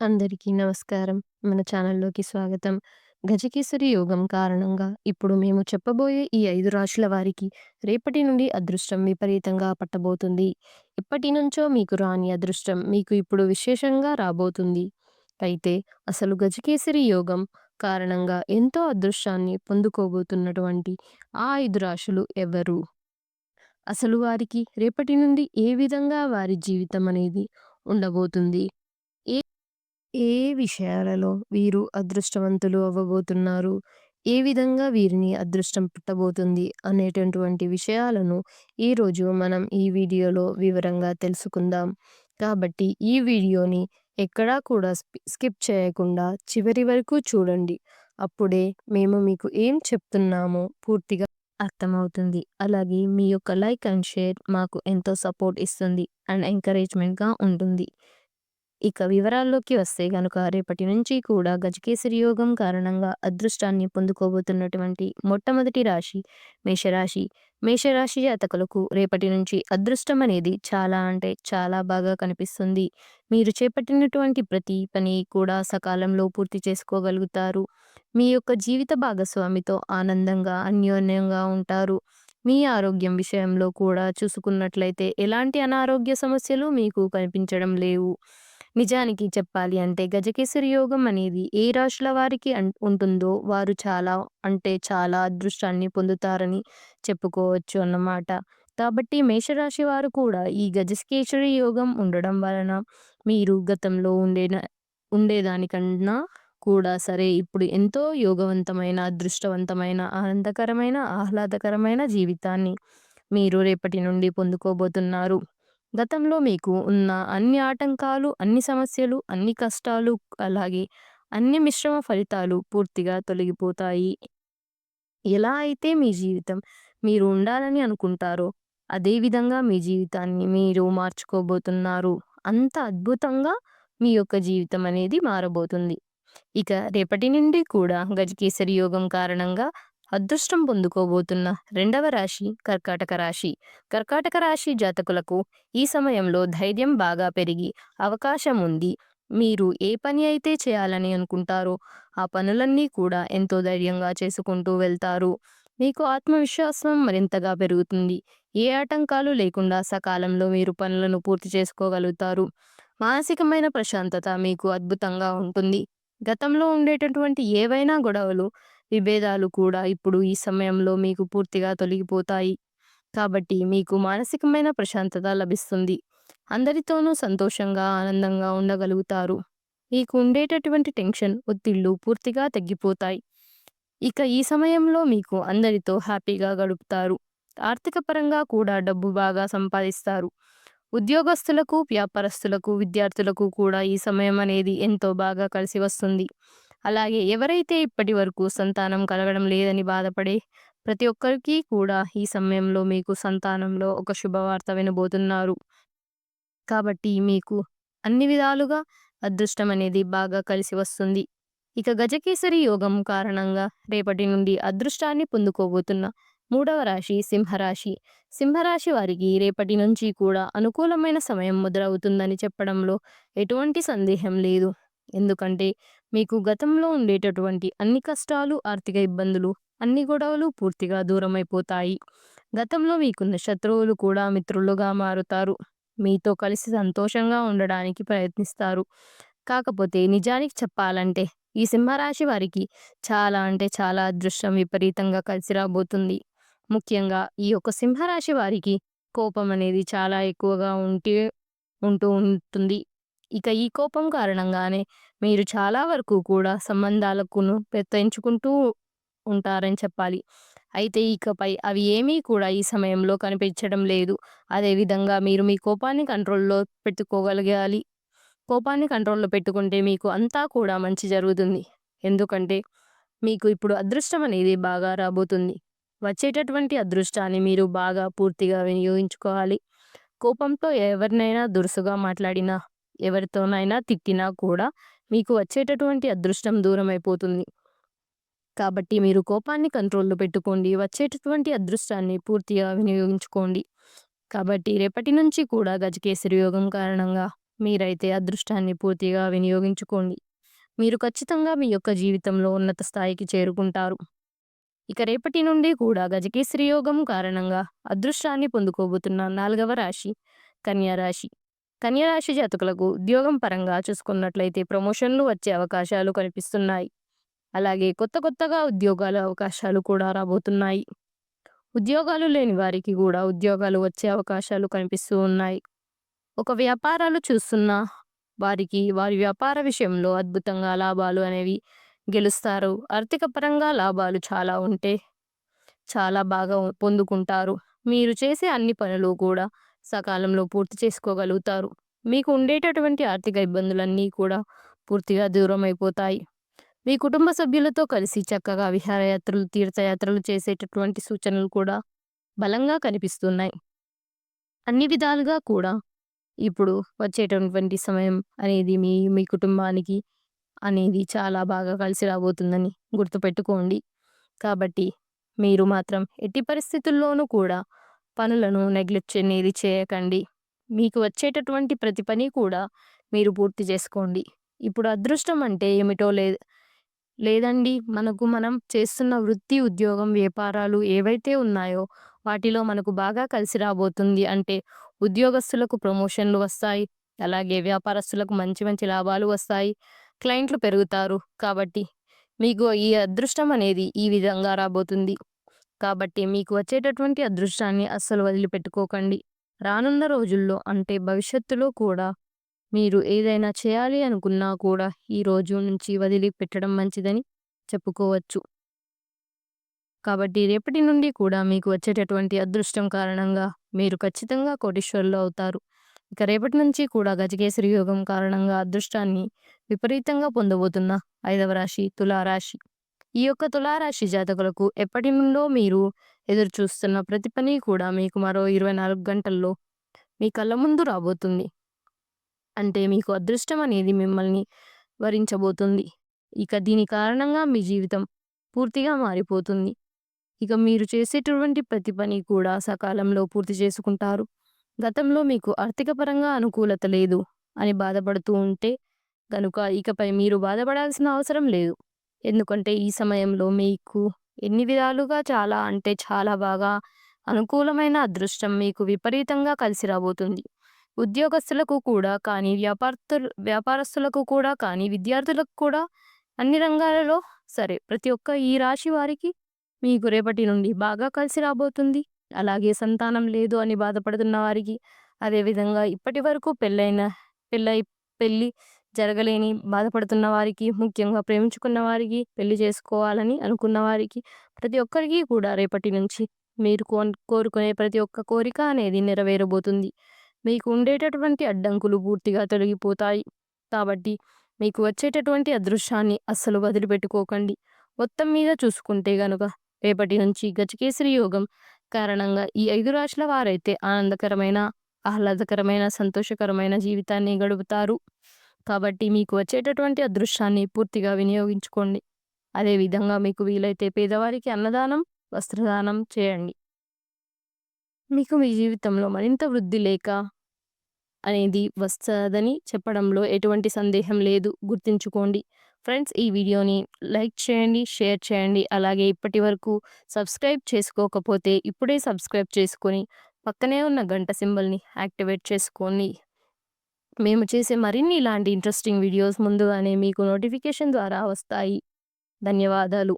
అందరికీ నమస్కారం. మన ఛానల్‌లోకి స్వాగతం. గజకేసరి యోగం కారణంగా ఇప్పుడు మేము చెప్పబోయే ఈ 5 రాశుల వారికి రేపటి నుండి అదృష్టం విపరీతంగా పట్టబోతుంది. ఎప్పటినుంచో మీకు రాని అదృష్టం మీకు ఇప్పుడు విశేషంగా రాబోతుంది. అయితే అసలు గజకేసరి యోగం కారణంగా ఎంతో అదృష్టాన్ని పొందుకోబోతున్నటువంటి ఆ 5 రాశులు ఎవరు? అసలు వారికి రేపటి నుండి ఏ విధంగా వారి జీవితం అనేది ఉండబోతుంది? ఏ విషయాలలో వీరు అదృష్టవంతులు అవ్వబోతున్నారు? ఏ విధంగా వీరిని అదృష్టం పుట్టబోతుంది? అనేటటువంటి విషయాలను ఈరోజు మనం ఈ వీడియోలో వివరంగా తెలుసుకుందాం. కాబట్టి ఈ వీడియోని ఎక్కడా కూడా స్పి స్కిప్ చేయకుండా చివరి వరకు చూడండి. అప్పుడే మేము మీకు ఏం చెప్తున్నామో పూర్తిగా అర్థమవుతుంది. అలాగే మీ యొక్క లైక్ అండ్ షేర్ మాకు ఎంతో సపోర్ట్ ఇస్తుంది అండ్ ఎంకరేజ్‌మెంట్‌గా ఉంటుంది. ఇక వివరాల్లోకి వస్తే గనుక రేపటి నుంచి కూడా గజకేసరి యోగం కారణంగా అదృష్టాన్ని పొందుకోబోతున్నటువంటి మొట్టమొదటి రాశి మేషరాశి. మేషరాశి జాతకులకు రేపటి నుంచి అదృష్టం అనేది చాలా అంటే చాలా బాగా కనిపిస్తుంది. మీరు చేపట్టినటువంటి ప్రతి పని కూడా సకాలంలో పూర్తి చేసుకోగలుగుతారు. మీ యొక్క జీవిత భాగస్వామితో ఆనందంగా, అన్యోన్యంగా ఉంటారు. మీ ఆరోగ్యం విషయంలో కూడా చూసుకున్నట్లయితే ఎలాంటి అనారోగ్య సమస్యలు మీకు కనిపించడం లేవు. నిజానికి చెప్పాలి అంటే గజకేసరి యోగం అనేది ఏ రాశుల వారికి ఉంటుందో వారు చాలా అంటే చాలా అదృష్టాన్ని పొందుతారని చెప్పుకోవచ్చు అన్నమాట. కాబట్టి మేషరాశి వారు కూడా ఈ గజకేశ్వరి యోగం ఉండడం వలన మీరు గతంలో ఉండేన ఉండేదానికన్నా కూడా సరే ఇప్పుడు ఎంతో యోగవంతమైన, అదృష్టవంతమైన, ఆనందకరమైన, ఆహ్లాదకరమైన జీవితాన్ని మీరు రేపటి నుండి పొందుకోబోతున్నారు. గతంలో మీకు ఉన్న అన్ని ఆటంకాలు, అన్ని సమస్యలు, అన్ని కష్టాలు, అలాగే అన్ని మిశ్రమ ఫలితాలు పూర్తిగా తొలగిపోతాయి. ఎలా అయితే మీ జీవితం మీరు ఉండాలని అనుకుంటారో, అదేవిధంగా మీ జీవితాన్ని మీరు మార్చుకోబోతున్నారు. అంత అద్భుతంగా మీ యొక్క జీవితం అనేది మారబోతుంది. ఇక రేపటి నుండి కూడా గజకేసరి యోగం కారణంగా అదృష్టం పొందుకోబోతున్న రెండవ రాశి కర్కాటక రాశి. కర్కాటక రాశి జాతకులకు ఈ సమయంలో ధైర్యం బాగా పెరిగి అవకాశం ఉంది. మీరు ఏ పని అయితే చేయాలని అనుకుంటారో ఆ పనులన్నీ కూడా ఎంతో ధైర్యంగా చేసుకుంటూ వెళ్తారు. మీకు ఆత్మవిశ్వాసం మరింతగా పెరుగుతుంది. ఏ ఆటంకాలు లేకుండా సకాలంలో మీరు పనులను పూర్తి చేసుకోగలుగుతారు. మానసికమైన ప్రశాంతత మీకు అద్భుతంగా ఉంటుంది. గతంలో ఉండేటటువంటి ఏవైనా గొడవలు, విభేదాలు కూడా ఇప్పుడు ఈ సమయంలో మీకు పూర్తిగా తొలగిపోతాయి. కాబట్టి మీకు మానసికమైన ప్రశాంతత లభిస్తుంది. అందరితోనూ సంతోషంగా, ఆనందంగా ఉండగలుగుతారు. మీకు ఉండేటటువంటి టెన్షన్, ఒత్తిళ్ళు పూర్తిగా తగ్గిపోతాయి. ఇక ఈ సమయంలో మీకు అందరితో హ్యాపీగా గడుపుతారు. ఆర్థిక పరంగా కూడా డబ్బు బాగా సంపాదిస్తారు. ఉద్యోగస్తులకు, వ్యాపారస్తులకు, విద్యార్థులకు కూడా ఈ సమయం అనేది ఎంతో బాగా కలిసి వస్తుంది. అలాగే ఎవరైతే ఇప్పటి వరకు సంతానం కలగడం లేదని బాధపడే ప్రతి ఒక్కరికి కూడా ఈ సమయంలో మీకు సంతానంలో ఒక శుభవార్త వినబోతున్నారు. కాబట్టి మీకు అన్ని విధాలుగా అదృష్టం అనేది బాగా కలిసి వస్తుంది. ఇక గజకేసరి యోగం కారణంగా రేపటి నుండి అదృష్టాన్ని పొందుకోబోతున్న మూడవ రాశి సింహరాశి. సింహరాశి వారికి రేపటి నుంచి కూడా అనుకూలమైన సమయం మొదలవుతుందని చెప్పడంలో ఎటువంటి సందేహం లేదు. ఎందుకంటే మీకు గతంలో ఉండేటటువంటి అన్ని కష్టాలు, ఆర్థిక ఇబ్బందులు, అన్ని గొడవలు పూర్తిగా దూరమైపోతాయి. గతంలో మీకున్న శత్రువులు కూడా మిత్రులుగా మారుతారు. మీతో కలిసి సంతోషంగా ఉండడానికి ప్రయత్నిస్తారు. కాకపోతే నిజానికి చెప్పాలంటే ఈ సింహరాశి వారికి చాలా అంటే చాలా అదృష్టం విపరీతంగా కలిసి రాబోతుంది. ముఖ్యంగా ఈ యొక్క సింహరాశి వారికి కోపం అనేది చాలా ఎక్కువగా ఉంటే ఉంటూ ఉంటుంది. ఇక ఈ కోపం కారణంగానే మీరు చాలా వరకు కూడా సంబంధాలకును పెంచుకుంటూ ఉంటారని చెప్పాలి. అయితే ఇకపై అవి ఏమీ కూడా ఈ సమయంలో కనిపించడం లేదు. అదేవిధంగా మీరు మీ కోపాన్ని కంట్రోల్‌లో పెట్టుకోగలగాలి. కోపాన్ని కంట్రోల్‌లో పెట్టుకుంటే మీకు అంతా కూడా మంచి జరుగుతుంది. ఎందుకంటే మీకు ఇప్పుడు అదృష్టం అనేది బాగా రాబోతుంది. వచ్చేటటువంటి అదృష్టాన్ని మీరు బాగా పూర్తిగా వినియోగించుకోవాలి. కోపంతో ఎవరినైనా దురుసుగా మాట్లాడినా, ఎవరితోనైనా తిట్టినా కూడా మీకు వచ్చేటటువంటి అదృష్టం దూరమైపోతుంది. కాబట్టి మీరు కోపాన్ని కంట్రోల్‌లో పెట్టుకోండి. వచ్చేటటువంటి అదృష్టాన్ని పూర్తిగా వినియోగించుకోండి. కాబట్టి రేపటి నుంచి కూడా గజకేసరి యోగం కారణంగా మీరైతే అదృష్టాన్ని పూర్తిగా వినియోగించుకోండి. మీరు ఖచ్చితంగా మీ యొక్క జీవితంలో ఉన్నత స్థాయికి చేరుకుంటారు. ఇక రేపటి నుండి కూడా గజకేసరి యోగం కారణంగా అదృష్టాన్ని పొందుకోబోతున్న నాలుగవ రాశి కన్యా కన్యరాశి జాతకులకు ఉద్యోగం పరంగా చూసుకున్నట్లయితే ప్రమోషన్లు వచ్చే అవకాశాలు కనిపిస్తున్నాయి. అలాగే కొత్త కొత్తగా ఉద్యోగాల అవకాశాలు కూడా రాబోతున్నాయి. ఉద్యోగాలు లేని వారికి కూడా ఉద్యోగాలు వచ్చే అవకాశాలు కనిపిస్తూ ఉన్నాయి. ఒక వ్యాపారాలు చూస్తున్న వారికి వారి వ్యాపార విషయంలో అద్భుతంగా లాభాలు అనేవి గెలుస్తారు. ఆర్థిక పరంగా లాభాలు చాలా ఉంటే చాలా బాగా పొందుకుంటారు. మీరు చేసే అన్ని పనులు కూడా సకాలంలో పూర్తి చేసుకోగలుగుతారు. మీకు ఉండేటటువంటి ఆర్థిక ఇబ్బందులన్నీ కూడా పూర్తిగా దూరం అయిపోతాయి. మీ కుటుంబ సభ్యులతో కలిసి చక్కగా విహారయాత్రలు, తీర్థయాత్రలు చేసేటటువంటి సూచనలు కూడా బలంగా కనిపిస్తున్నాయి. అన్ని విధాలుగా కూడా ఇప్పుడు వచ్చేటటువంటి సమయం అనేది మీ మీ కుటుంబానికి అనేది చాలా బాగా కలిసి రాబోతుందని గుర్తుపెట్టుకోండి. కాబట్టి మీరు మాత్రం ఎట్టి పరిస్థితుల్లోనూ కూడా పనులను నెగ్లెక్ట్ అనేది చేయకండి. మీకు వచ్చేటటువంటి ప్రతి పని కూడా మీరు పూర్తి చేసుకోండి. ఇప్పుడు అదృష్టం అంటే ఏమిటో లే లేదండి మనకు మనం చేస్తున్న వృత్తి, ఉద్యోగం, వ్యాపారాలు ఏవైతే ఉన్నాయో వాటిలో మనకు బాగా కలిసి రాబోతుంది అంటే ఉద్యోగస్తులకు ప్రమోషన్లు వస్తాయి. అలాగే వ్యాపారస్తులకు మంచి మంచి లాభాలు వస్తాయి. క్లయింట్లు పెరుగుతారు. కాబట్టి మీకు ఈ అదృష్టం అనేది ఈ విధంగా రాబోతుంది. కాబట్టి మీకు వచ్చేటటువంటి అదృష్టాన్ని అస్సలు వదిలిపెట్టుకోకండి. రానున్న రోజుల్లో అంటే భవిష్యత్తులో కూడా మీరు ఏదైనా చేయాలి అనుకున్నా కూడా ఈ రోజు నుంచి వదిలిపెట్టడం మంచిదని చెప్పుకోవచ్చు. కాబట్టి రేపటి నుండి కూడా మీకు వచ్చేటటువంటి అదృష్టం కారణంగా మీరు ఖచ్చితంగా కోటీశ్వరులు అవుతారు. ఇక రేపటి నుంచి కూడా గజకేసరి యోగం కారణంగా అదృష్టాన్ని విపరీతంగా పొందబోతున్న ఐదవ రాశి తులారాశి. ఈ యొక్క తులారాశి జాతకులకు ఎప్పటి నుండో మీరు ఎదురు చూస్తున్న ప్రతి పని కూడా మీకు మరో ఇరవై నాలుగు గంటల్లో మీ కళ్ళ ముందు రాబోతుంది. అంటే మీకు అదృష్టం అనేది మిమ్మల్ని వరించబోతుంది. ఇక దీని కారణంగా మీ జీవితం పూర్తిగా మారిపోతుంది. ఇక మీరు చేసేటటువంటి ప్రతి పని కూడా సకాలంలో పూర్తి చేసుకుంటారు. గతంలో మీకు ఆర్థిక పరంగా అనుకూలత లేదు అని బాధపడుతూ ఉంటే కనుక ఇకపై మీరు బాధపడాల్సిన అవసరం లేదు. ఎందుకంటే ఈ సమయంలో మీకు ఎన్ని విధాలుగా చాలా అంటే చాలా బాగా అనుకూలమైన అదృష్టం మీకు విపరీతంగా కలిసి రాబోతుంది. ఉద్యోగస్తులకు కూడా కానీ వ్యాపారస్తులు వ్యాపారస్తులకు కూడా కానీ విద్యార్థులకు కూడా అన్ని రంగాలలో సరే ప్రతి ఒక్క ఈ రాశి వారికి మీకు రేపటి నుండి బాగా కలిసి రాబోతుంది. అలాగే సంతానం లేదు అని బాధపడుతున్న వారికి అదేవిధంగా ఇప్పటి వరకు పెళ్ళైన పెళ్ళై పెళ్ళి జరగలేని బాధపడుతున్న వారికి ముఖ్యంగా ప్రేమించుకున్న వారికి పెళ్ళి చేసుకోవాలని అనుకున్న వారికి ప్రతి ఒక్కరికి కూడా రేపటి నుంచి మీరు కోరుకునే ప్రతి ఒక్క కోరిక అనేది నెరవేరబోతుంది. మీకు ఉండేటటువంటి అడ్డంకులు పూర్తిగా తొలగిపోతాయి. కాబట్టి మీకు వచ్చేటటువంటి అదృశ్యాన్ని అస్సలు వదిలిపెట్టుకోకండి. మొత్తం మీద చూసుకుంటే గనుక రేపటి నుంచి గజకేసరి యోగం కారణంగా ఈ ఐదు రాశుల వారైతే ఆనందకరమైన, ఆహ్లాదకరమైన, సంతోషకరమైన జీవితాన్ని గడుపుతారు. కాబట్టి మీకు వచ్చేటటువంటి అదృష్టాన్ని పూర్తిగా వినియోగించుకోండి. అదేవిధంగా మీకు వీలైతే పేదవారికి అన్నదానం, వస్త్రదానం చేయండి. మీకు మీ జీవితంలో మరింత వృద్ధి లేక అనేది వస్తుందని చెప్పడంలో ఎటువంటి సందేహం లేదు. గుర్తుంచుకోండి. ఫ్రెండ్స్ ఈ వీడియోని లైక్ చేయండి, షేర్ చేయండి. అలాగే ఇప్పటి వరకు సబ్స్క్రైబ్ చేసుకోకపోతే ఇప్పుడే సబ్స్క్రైబ్ చేసుకొని పక్కనే ఉన్న గంట సింబల్‌ని యాక్టివేట్ చేసుకోండి. మేము చేసే మరిన్ని ఇలాంటి ఇంట్రెస్టింగ్ వీడియోస్ ముందుగానే మీకు నోటిఫికేషన్ ద్వారా వస్తాయి. ధన్యవాదాలు.